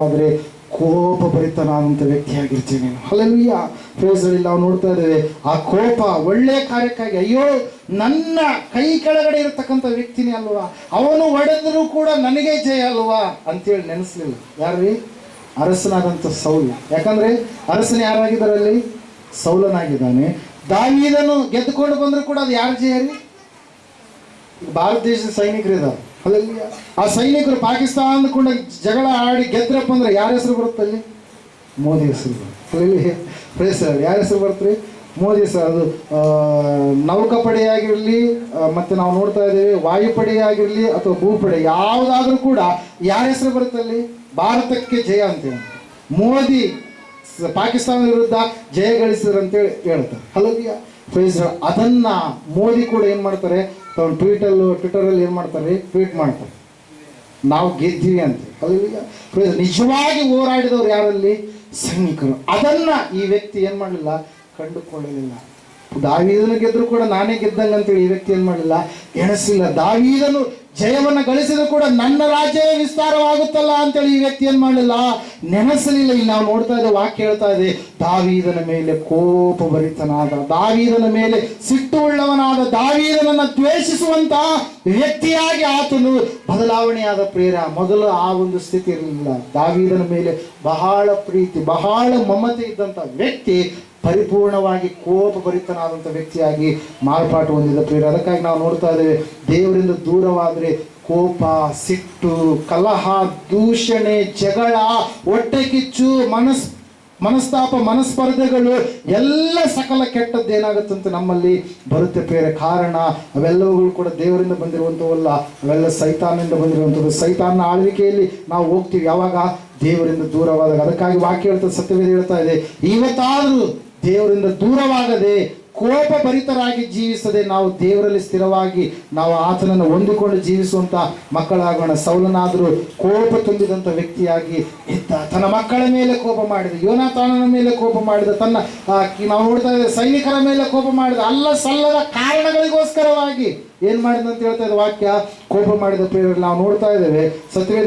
ಆದರೆ ಕೋಪ ಭರಿತನಾದಂಥ ವ್ಯಕ್ತಿಯಾಗಿರ್ತೀನಿ. ಅಲ್ಲೆಲ್ಲಿಯ ಹಲವಿಯ ಫೇಸ್ಗಳಲ್ಲಿ ನಾವು ನೋಡ್ತಾ ಇದ್ದೇವೆ, ಆ ಕೋಪ ಒಳ್ಳೆ ಕಾರ್ಯಕ್ಕಾಗಿ, ಅಯ್ಯೋ, ನನ್ನ ಕೈ ಕೆಳಗಡೆ ಇರತಕ್ಕಂಥ ವ್ಯಕ್ತಿನೇ ಅಲ್ವಾ? ಅವನು ಒಡೆದರೂ ಕೂಡ ನನಗೆ ಜಯ ಅಲ್ವಾ? ಅಂತೇಳಿ ನೆನೆಸ್ಲಿಲ್ಲ. ಯಾರ್ರಿ ಅರಸನಾದಂಥ ಸೌಲ. ಯಾಕಂದ್ರೆ ಅರಸನ ಯಾರಾಗಿದ್ದಾರಲ್ಲಿ ಸೌಲನಾಗಿದ್ದಾನೆ. ದಾವಿದನು ಗೆದ್ದುಕೊಂಡು ಬಂದರೂ ಕೂಡ ಅದು ಯಾರು ಜಯ ರೀ? ಭಾರತ ದೇಶದ ಸೈನಿಕರು ಇದ್ದಾರೆ. ಆ ಸೈನಿಕರು ಪಾಕಿಸ್ತಾನ ಕೂಡ ಜಗಳ ಆಡಿ ಗೆದ್ರಪ್ಪ ಅಂದ್ರೆ ಯಾರ ಹೆಸರು ಬರುತ್ತೆ ಅಲ್ಲಿ? ಮೋದಿ ಹೆಸರು ಬರುತ್ತೆ. ಪ್ರೇಸ್ ಯಾರ ಹೆಸರು ಬರುತ್ತೆ? ಮೋದಿ ಸರ್, ಅದು ನೌಕಾಪಡೆಯಾಗಿರಲಿ ಮತ್ತೆ ನಾವು ನೋಡ್ತಾ ಇದ್ದೇವೆ, ವಾಯುಪಡೆ ಆಗಿರಲಿ ಅಥವಾ ಭೂಪಡೆ, ಯಾವುದಾದ್ರೂ ಕೂಡ ಯಾರ ಹೆಸರು ಬರುತ್ತೆ ಅಲ್ಲಿ? ಭಾರತಕ್ಕೆ ಜಯ ಅಂತೇಳಿ. ಮೋದಿ ಪಾಕಿಸ್ತಾನ ವಿರುದ್ಧ ಜಯ ಗಳಿಸಿದ್ರು ಅಂತೇಳಿ ಹೇಳ್ತಾರೆ. ಹಲವಿಯ ಪ್ರೈಸ್ ಅದನ್ನ ಮೋದಿ ಕೂಡ ಏನ್ ಮಾಡ್ತಾರೆ? ತಾವು ಟ್ವಿಟರ್ ಟ್ವಿಟರಲ್ಲಿ ಏನ್ ಮಾಡ್ತಾರೆ? ಟ್ವೀಟ್ ಮಾಡ್ತಾರೆ. ನಾವು ಗೆದ್ದೀವಿ ಅಂತ. ಪ್ರೈಸ್ ನಿಜವಾಗಿ ಹೋರಾಡಿದವ್ರು ಯಾರಲ್ಲಿ? ಸೈನಿಕರು. ಅದನ್ನ ಈ ವ್ಯಕ್ತಿ ಏನ್ ಮಾಡಲಿಲ್ಲ? ಕಂಡುಕೊಳ್ಳಲಿಲ್ಲ. ದಾವೀದನು ಗೆದ್ರು ಕೂಡ ನಾನೇ ಗೆದ್ದಂಗ ಅಂತೇಳಿ ಈ ವ್ಯಕ್ತಿ ಏನ್ ಮಾಡಲಿಲ್ಲ? ಎಣಸಿಲ್ಲ. ದಾವೀದನು ಜಯವನ್ನ ಗಳಿಸಿದ್ರು ಕೂಡ ನನ್ನ ರಾಜ್ಯವೇ ವಿಸ್ತಾರವಾಗುತ್ತಲ್ಲ ಅಂತೇಳಿ ಈ ವ್ಯಕ್ತಿ ಏನ್ ಮಾಡಲಿಲ್ಲ? ನೆನೆಸಲಿಲ್ಲ. ಇಲ್ಲಿ ನಾವು ನೋಡ್ತಾ ಇದ್ದ ವಾಕ್ಯ ಹೇಳ್ತಾ ಇದೆ, ದಾವೀದನ ಮೇಲೆ ಕೋಪ ಭರಿತನಾದ, ದಾವೀದನ ಮೇಲೆ ಸಿಟ್ಟು ಉಳ್ಳವನಾದ ದಾವೀದನನ್ನ ದ್ವೇಷಿಸುವಂತ ವ್ಯಕ್ತಿಯಾಗಿ ಆತನು ಬದಲಾವಣೆಯಾದ ಪ್ರೇರ. ಮೊದಲು ಆ ಒಂದು ಸ್ಥಿತಿ ಇರಲಿಲ್ಲ. ದಾವೀದನ ಮೇಲೆ ಬಹಳ ಪ್ರೀತಿ, ಬಹಳ ಮಮತೆ ಇದ್ದಂತ ವ್ಯಕ್ತಿ ಪರಿಪೂರ್ಣವಾಗಿ ಕೋಪ ಭರಿತನಾದಂಥ ವ್ಯಕ್ತಿಯಾಗಿ ಮಾರ್ಪಾಟು ಹೊಂದಿದ ಪ್ರಿಯರು, ಅದಕ್ಕಾಗಿ ನಾವು ನೋಡ್ತಾ ಇದ್ದೇವೆ, ದೇವರಿಂದ ದೂರವಾದರೆ ಕೋಪ, ಸಿಟ್ಟು, ಕಲಹ, ದೂಷಣೆ, ಜಗಳ, ಹೊಟ್ಟೆ ಕಿಚ್ಚು, ಮನಸ್, ಮನಸ್ತಾಪ, ಮನಸ್ಪರ್ಧೆಗಳು, ಎಲ್ಲ ಸಕಲ ಕೆಟ್ಟದ್ದು ಅಂತ ನಮ್ಮಲ್ಲಿ ಬರುತ್ತೆ ಬೇರೆ ಕಾರಣ, ಅವೆಲ್ಲವುಗಳು ಕೂಡ ದೇವರಿಂದ ಬಂದಿರುವಂಥವಲ್ಲ, ಅವೆಲ್ಲ ಸೈತಾನಿಂದ ಬಂದಿರುವಂಥದ್ದು. ಸೈತಾನ ಆಳ್ವಿಕೆಯಲ್ಲಿ ನಾವು ಹೋಗ್ತೀವಿ. ಯಾವಾಗ? ದೇವರಿಂದ ದೂರವಾದಾಗ. ಅದಕ್ಕಾಗಿ ವಾಕ್ಯ ಹೇಳ್ತಾ ಸತ್ಯವೇದ ಹೇಳ್ತಾ ಇದೆ, ಇವತ್ತಾದರೂ ದೇವರಿಂದ ದೂರವಾಗದೆ ಕೋಪ ಭರಿತರಾಗಿ ಜೀವಿಸದೆ ನಾವು ದೇವರಲ್ಲಿ ಸ್ಥಿರವಾಗಿ ನಾವು ಆತನನ್ನು ಹೊಂದಿಕೊಂಡು ಜೀವಿಸುವಂತ ಮಕ್ಕಳಾಗೋಣ. ಸೌಲನಾದರೂ ಕೋಪ ತುಂಬಿದಂಥ ವ್ಯಕ್ತಿಯಾಗಿ ಇದ್ದ ತನ್ನ ಮಕ್ಕಳ ಮೇಲೆ ಕೋಪ ಮಾಡಿದ, ಯೋನಾತಾನನ ಮೇಲೆ ಕೋಪ ಮಾಡಿದ, ತನ್ನ ನಾವು ನೋಡ್ತಾ ಇದ್ದೇವೆ, ಸೈನಿಕರ ಮೇಲೆ ಕೋಪ ಮಾಡಿದ, ಅಲ್ಲ ಸಲ್ಲದ ಕಾರಣಗಳಿಗೋಸ್ಕರವಾಗಿ ಏನ್ ಮಾಡಿದ ಅಂತ ಹೇಳ್ತಾ ಇದ್ದ ವಾಕ್ಯ? ಕೋಪ ಮಾಡಿದ ಪ್ರಿಯರಲ್ಲಿ ನಾವು ನೋಡ್ತಾ ಇದ್ದೇವೆ, ಸತ್ಯವೇದ